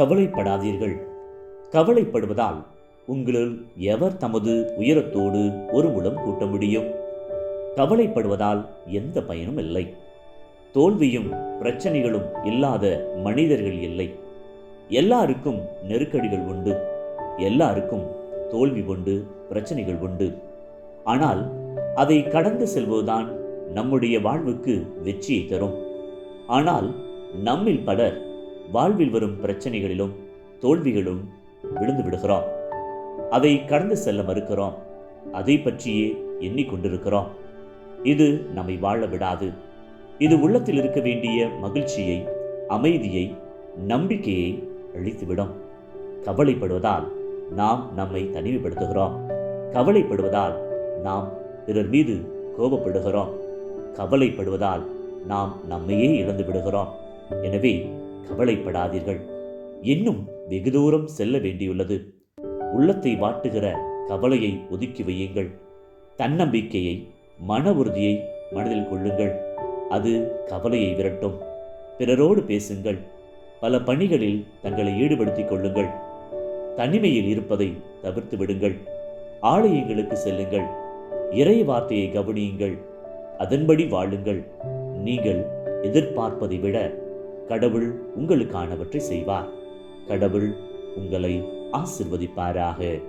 கவலைப்படாதீர்கள். கவலைப்படுவதால் உங்களில் எவர் தமது உயரத்தோடு ஒரு முழம் கூட்ட முடியும்? கவலைப்படுவதால் எந்த பயனும் இல்லை. தோல்வியும் பிரச்சனைகளும் இல்லாத மனிதர்கள் இல்லை. எல்லாருக்கும் நெருக்கடிகள் உண்டு. எல்லாருக்கும் தோல்வி உண்டு பிரச்சனைகள் உண்டு. ஆனால் அதை கடந்து செல்வதுதான் நம்முடைய வாழ்வுக்கு வெற்றியை தரும். ஆனால் நம்மில் பலர் வாழ்வில் வரும் பிரச்சனைகளிலும் தோல்விகளும் விழுந்து விடுகிறோம். அதை கடந்து செல்ல மறுக்கிறோம். அதை பற்றியே எண்ணிக்கொண்டிருக்கிறோம். இது நம்மை வாழ விடாது. இது உள்ளத்தில் இருக்க வேண்டிய மகிழ்ச்சியை அமைதியை நம்பிக்கையை அழித்துவிடும். கவலைப்படுவதால் நாம் நம்மை தனிமைப்படுத்துகிறோம். கவலைப்படுவதால் நாம் பிறர் மீது கோபப்படுகிறோம். கவலைப்படுவதால் நாம் நம்மையே இழந்து விடுகிறோம். எனவே கவலைப்படாதீர்கள். இன்னும் வெகு தூரம் செல்ல வேண்டியுள்ளது. உள்ளத்தை வாட்டுகிற கவலையை ஒதுக்கி வையுங்கள். தன்னம்பிக்கையை மன உறுதியை மனதில் கொள்ளுங்கள். அது கவலையை விரட்டும். பிறரோடு பேசுங்கள். பல பணிகளில் தங்களை ஈடுபடுத்திக் கொள்ளுங்கள். தனிமையில் இருப்பதை தவிர்த்து விடுங்கள். ஆலயங்களுக்கு செல்லுங்கள். இறை வார்த்தையை கவனியுங்கள். அதன்படி வாழுங்கள். நீங்கள் எதிர்பார்ப்பதை விட கடவுள் உங்களுக்கானவற்றை செய்வார். கடவுள் உங்களை ஆசிர்வதிப்பாராக.